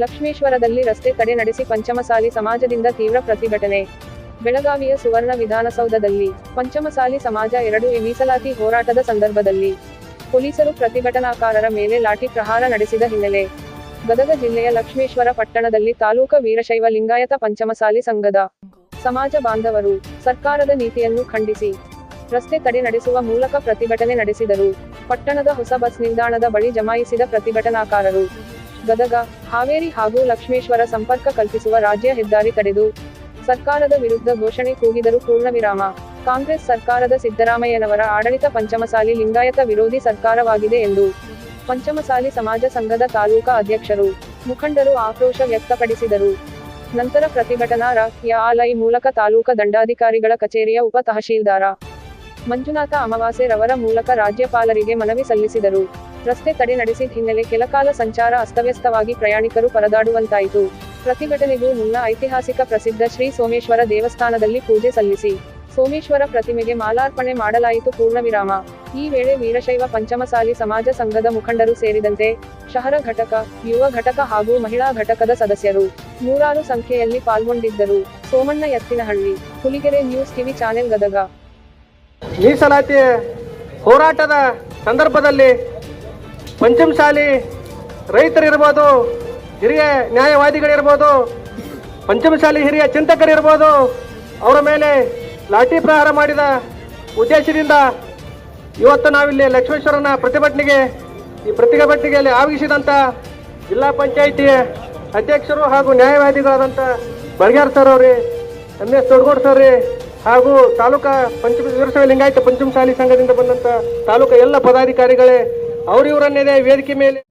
ಲಕ್ಷ್ಮೇಶ್ವರದಲ್ಲಿ ರಸ್ತೆ ತಡೆ ನಡೆಸಿ ಪಂಚಮಸಾಲಿ ಸಮಾಜದಿಂದ ತೀವ್ರ ಪ್ರತಿಭಟನೆ. ಬೆಳಗಾವಿಯ ಸುವರ್ಣ ವಿಧಾನಸೌಧದಲ್ಲಿ ಪಂಚಮಸಾಲಿ ಸಮಾಜ ಎರಡು ಎ ಮೀಸಲಾತಿ ಹೋರಾಟದ ಸಂದರ್ಭದಲ್ಲಿ ಪೊಲೀಸರು ಪ್ರತಿಭಟನಾಕಾರರ ಮೇಲೆ ಲಾಠಿ ಪ್ರಹಾರ ನಡೆಸಿದ ಹಿನ್ನೆಲೆ ಗದಗ ಜಿಲ್ಲೆಯ ಲಕ್ಷ್ಮೇಶ್ವರ ಪಟ್ಟಣದಲ್ಲಿ ತಾಲೂಕ ವೀರಶೈವ ಲಿಂಗಾಯತ ಪಂಚಮಸಾಲಿ ಸಂಘದ ಸಮಾಜ ಬಾಂಧವರು ಸರ್ಕಾರದ ನೀತಿಯನ್ನು ಖಂಡಿಸಿ. ರಸ್ತೆ ತಡೆ ನಡೆಸುವ ಮೂಲಕ ಪ್ರತಿಭಟನೆ ನಡೆಸಿದರು. ಪಟ್ಟಣದ ಹೊಸ ಬಸ್ ನಿಲ್ದಾಣದ ಬಳಿ ಜಮಾಯಿಸಿದ ಪ್ರತಿಭಟನಾಕಾರರು. ಗದಗ, ಹಾವೇರಿ ಹಾಗೂ ಲಕ್ಷ್ಮೇಶ್ವರ ಸಂಪರ್ಕ ಕಲ್ಪಿಸುವ ರಾಜ್ಯ ಹೆದ್ದಾರಿ ತಡೆದು, ಸರ್ಕಾರದ ವಿರುದ್ಧ ಘೋಷಣೆ ಕೂಗಿದರು ಪೂರ್ಣವಿರಾಮ ಕಾಂಗ್ರೆಸ್ ಸರ್ಕಾರದ ಸಿದ್ದರಾಮಯ್ಯನವರ ಆಡಳಿತ ಪಂಚಮಸಾಲಿ ಲಿಂಗಾಯತ ವಿರೋಧಿ ಸರ್ಕಾರವಾಗಿದೆ ಎಂದು ಪಂಚಮಸಾಲಿ ಸಮಾಜ ಸಂಘದ ತಾಲೂಕಾ ಅಧ್ಯಕ್ಷರು, ಮುಖಂಡರು ಆಕ್ರೋಶ ವ್ಯಕ್ತಪಡಿಸಿದರು. ನಂತರ ಪ್ರತಿಭಟನಾ ರಾಖ್ಯ ಆಲೈ ಮೂಲಕ ತಾಲೂಕಾ ದಂಡಾಧಿಕಾರಿಗಳ ಕಚೇರಿಯ ಉಪ ತಹಶೀಲ್ದಾರ ಮಂಜುನಾಥ ಅಮಾವಾಸೆ ರವರ ಮೂಲಕ ರಾಜ್ಯಪಾಲರಿಗೆ ಮನವಿ ಸಲ್ಲಿಸಿದರು. ರಸ್ತೆ ತಡೆ ನಡೆಸಿದ ಹಿನ್ನೆಲೆ ಕೆಲಕಾಲ ಸಂಚಾರ ಅಸ್ತವ್ಯಸ್ತವಾಗಿ ಪ್ರಯಾಣಿಕರು ಪರದಾಡುವಂತಾಯಿತು. ಪ್ರತಿಭಟನೆಗೂ ಮುನ್ನ ಐತಿಹಾಸಿಕ ಪ್ರಸಿದ್ಧ ಶ್ರೀ ಸೋಮೇಶ್ವರ ದೇವಸ್ಥಾನದಲ್ಲಿ ಪೂಜೆ ಸಲ್ಲಿಸಿ, ಸೋಮೇಶ್ವರ ಪ್ರತಿಮೆಗೆ ಮಾಲಾರ್ಪಣೆ ಮಾಡಲಾಯಿತು ಪೂರ್ಣವಿರಾಮ. ಈ ವೇಳೆ ವೀರಶೈವ ಪಂಚಮಸಾಲಿ ಸಮಾಜ ಸಂಘದ ಮುಖಂಡರು ಸೇರಿದಂತೆ ಶಹರ ಘಟಕ, ಯುವ ಘಟಕ ಹಾಗೂ ಮಹಿಳಾ ಘಟಕದ ಸದಸ್ಯರು ನೂರಾರು ಸಂಖ್ಯೆಯಲ್ಲಿ ಪಾಲ್ಗೊಂಡಿದ್ದರು. Somanna Ettinahalli, Huligere news TV channel Gadag. ಮೀಸಲಾತಿ ಹೋರಾಟದ ಸಂದರ್ಭದಲ್ಲಿ ಪಂಚಮಸಾಲಿ ರೈತರಿರ್ಬೋದು, ಹಿರಿಯ ನ್ಯಾಯವಾದಿಗಳಿರ್ಬೋದು ಪಂಚಮಸಾಲಿ ಹಿರಿಯ ಚಿಂತಕರಿರ್ಬೋದು, ಅವರ ಮೇಲೆ ಲಾಠಿ ಪ್ರಹಾರ ಮಾಡಿದ ಉದ್ದೇಶದಿಂದ ಇವತ್ತು ನಾವಿಲ್ಲಿ ಲಕ್ಷ್ಮೇಶ್ವರನ ಪ್ರತಿಭಟನೆಗೆ, ಈ ಪ್ರತಿಭಟನೆಯಲ್ಲಿ ಆಗಮಿಸಿದಂಥ ಜಿಲ್ಲಾ ಪಂಚಾಯಿತಿ ಅಧ್ಯಕ್ಷರು ಹಾಗೂ ನ್ಯಾಯವಾದಿಗಳಾದಂಥ ಬಳ್ಗ್ಯಾರ್ ಸರ್ ಅವ್ರಿ ಎಂ ಎಸ್ ದೊಡ್ಗೋಡ್ ಸರ್ ರೀ ಹಾಗೂ ತಾಲೂಕಾ ಪಂಚಮ ವೀರಶೈವ ಲಿಂಗಾಯತ ಪಂಚಮಸಾಲಿ ಸಂಘದಿಂದ ಬಂದಂಥ ತಾಲೂಕಾ ಎಲ್ಲ ಪದಾಧಿಕಾರಿಗಳೇ ಅವರಿವರನ್ನೇ ವೇದಿಕೆ ಮೇಲೆ